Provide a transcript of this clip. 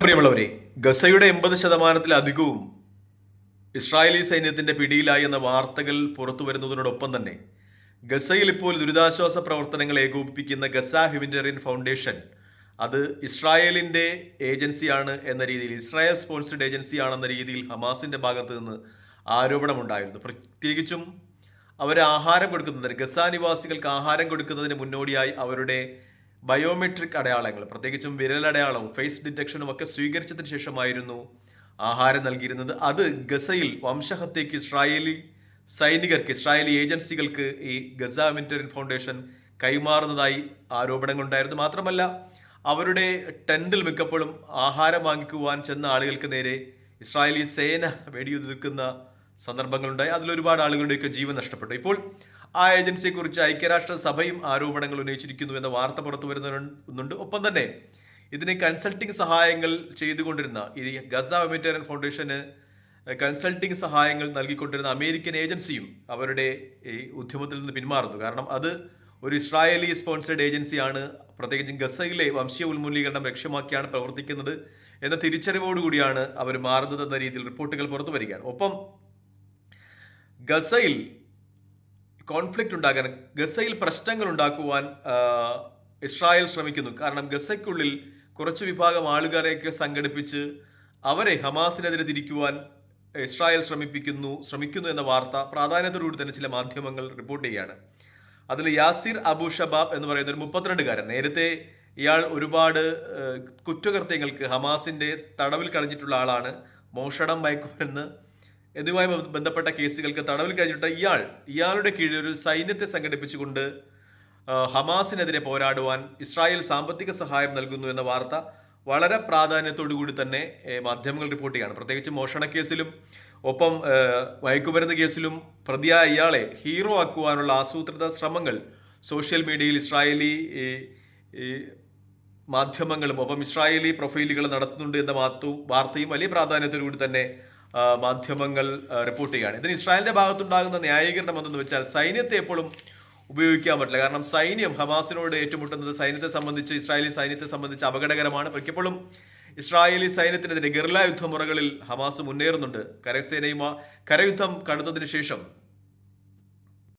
പ്രിയമുള്ളവരെ ഗസയുടെ എൺപത് ശതമാനത്തിലധികവും ഇസ്രായേലി സൈന്യത്തിന്റെ പിടിയിലായി എന്ന വാർത്തകൾ പുറത്തു വരുന്നതിനോടൊപ്പം തന്നെ ഗസയിൽ ഇപ്പോൾ ദുരിതാശ്വാസ പ്രവർത്തനങ്ങൾ ഏകോപിപ്പിക്കുന്ന ഗസ ഹ്യൂമിറ്റേറിയൻ ഫൗണ്ടേഷൻ അത് ഇസ്രായേലിന്റെ ഏജൻസിയാണ് എന്ന രീതിയിൽ ഇസ്രായേൽ സ്പോൺസർഡ് ഏജൻസിയാണെന്ന രീതിയിൽ ഹമാസിന്റെ ഭാഗത്ത് നിന്ന് ആരോപണമുണ്ടായിരുന്നു. പ്രത്യേകിച്ചും അവർ ആഹാരം കൊടുക്കുന്നതിന് ഗസ നിവാസികൾക്ക് ആഹാരം കൊടുക്കുന്നതിന് മുന്നോടിയായി അവരുടെ ബയോമെട്രിക് അടയാളങ്ങൾ പ്രത്യേകിച്ചും വിരലടയാളവും ഫേസ് ഡിറ്റക്ഷനും ഒക്കെ സ്വീകരിച്ചതിന് ശേഷമായിരുന്നു ആഹാരം നൽകിയിരുന്നത്. അത് ഗസയിൽ വംശഹത്യയ്ക്ക് ഇസ്രായേലി സൈനികർക്ക് ഇസ്രായേലി ഏജൻസികൾക്ക് ഈ ഗസ മിറ്ററിൻ ഫൗണ്ടേഷൻ കൈമാറുന്നതായി ആരോപണങ്ങളുണ്ടായിരുന്നു. മാത്രമല്ല അവരുടെ ടെന്റിൽ മിക്കപ്പോഴും ആഹാരം വാങ്ങിക്കുവാൻ ചെന്ന ആളുകൾക്ക് നേരെ ഇസ്രായേലി സേന വെടിയുതിർക്കുന്ന സന്ദർഭങ്ങളുണ്ടായി. അതിൽ ഒരുപാട് ആളുകളുടെയൊക്കെ ജീവൻ നഷ്ടപ്പെട്ടു. ഇപ്പോൾ ആ ഏജൻസിയെ കുറിച്ച് ഐക്യരാഷ്ട്ര സഭയും ആരോപണങ്ങൾ ഉന്നയിച്ചിരിക്കുന്നു എന്ന വാർത്ത പുറത്തു വരുന്നുണ്ട് ഒപ്പം തന്നെ ഇതിന് കൺസൾട്ടിംഗ് സഹായങ്ങൾ ചെയ്തുകൊണ്ടിരുന്ന ഈ ഗസ ഹ്യൂമിറ്റേറിയൻ ഫൗണ്ടേഷന് കൺസൾട്ടിംഗ് സഹായങ്ങൾ നൽകിക്കൊണ്ടിരുന്ന അമേരിക്കൻ ഏജൻസിയും അവരുടെ ഈ ഉദ്യമത്തിൽ നിന്ന് പിന്മാറുന്നു. കാരണം അത് ഒരു ഇസ്രായേലി സ്പോൺസേഡ് ഏജൻസിയാണ്. പ്രത്യേകിച്ചും ഗസയിലെ വംശീയ ഉന്മൂലീകരണം ലക്ഷ്യമാക്കിയാണ് പ്രവർത്തിക്കുന്നത് എന്ന തിരിച്ചറിവോടുകൂടിയാണ് അവർ മാറുന്നത് എന്ന രീതിയിൽ റിപ്പോർട്ടുകൾ പുറത്തു വരികയാണ്. ഒപ്പം ഗസയിൽ കോൺഫ്ലിക്റ്റ് ഉണ്ടാക്കാൻ ഗസയിൽ പ്രശ്നങ്ങൾ ഉണ്ടാക്കുവാൻ ഇസ്രായേൽ ശ്രമിക്കുന്നു. കാരണം ഗസയ്ക്കുള്ളിൽ കുറച്ച് വിഭാഗം ആളുകളെയൊക്കെ സംഘടിപ്പിച്ച് അവരെ ഹമാസിനെതിരെ തിരിക്കുവാൻ ഇസ്രായേൽ ശ്രമിപ്പിക്കുന്നു ശ്രമിക്കുന്നു എന്ന വാർത്ത പ്രാധാന്യത്തോടുകൂടി തന്നെ ചില മാധ്യമങ്ങൾ റിപ്പോർട്ട് ചെയ്യുകയാണ്. അതിൽ യാസിർ അബു ഷബാബ് എന്ന് പറയുന്ന ഒരു മുപ്പത്തിരണ്ടുകാരൻ നേരത്തെ ഇയാൾ ഒരുപാട് കുറ്റകൃത്യങ്ങൾക്ക് ഹമാസിന്റെ തടവിൽ കളഞ്ഞിട്ടുള്ള ആളാണ്. മോഷണം മയക്കുമരുന്ന് എന്നിവയുമായി ബന്ധപ്പെട്ട കേസുകൾക്ക് തടവിൽ കഴിഞ്ഞിട്ട് ഇയാൾ ഇയാളുടെ കീഴിൽ ഒരു സൈന്യത്തെ സംഘടിപ്പിച്ചുകൊണ്ട് ഹമാസിനെതിരെ പോരാടുവാൻ ഇസ്രായേൽ സാമ്പത്തിക സഹായം നൽകുന്നു എന്ന വാർത്ത വളരെ പ്രാധാന്യത്തോടു കൂടി തന്നെ മാധ്യമങ്ങൾ റിപ്പോർട്ട് ചെയ്യാണ്. പ്രത്യേകിച്ച് മോഷണ കേസിലും ഒപ്പം മയക്കുമരുന്ന് കേസിലും പ്രതിയായ ഇയാളെ ഹീറോ ആക്കുവാനുള്ള ആസൂത്രിത ശ്രമങ്ങൾ സോഷ്യൽ മീഡിയയിൽ ഇസ്രായേലി മാധ്യമങ്ങളും ഒപ്പം ഇസ്രായേലി പ്രൊഫൈലുകൾ നടത്തുന്നുണ്ട് എന്ന വാർത്തയും വലിയ പ്രാധാന്യത്തോടു കൂടി തന്നെ മാധ്യമങ്ങൾ റിപ്പോർട്ട് ചെയ്യുകയാണ്. ഇതിന് ഇസ്രായേലിന്റെ ഭാഗത്തുണ്ടാകുന്ന ന്യായീകരണം എന്തെന്ന് വെച്ചാൽ സൈന്യത്തെ എപ്പോഴും ഉപയോഗിക്കാൻ പറ്റില്ല. കാരണം സൈന്യം ഹമാസിനോട് ഏറ്റുമുട്ടുന്നത് സൈന്യത്തെ സംബന്ധിച്ച് ഇസ്രായേലി സൈന്യത്തെ സംബന്ധിച്ച് അപകടകരമാണ്. മിക്കപ്പോഴും ഇസ്രായേലി സൈന്യത്തിനെതിരെ ഗറില്ല യുദ്ധമുറകളിൽ ഹമാസ് മുന്നേറുന്നുണ്ട്. കരസേനയും കരയുദ്ധം കടന്നതിന് ശേഷം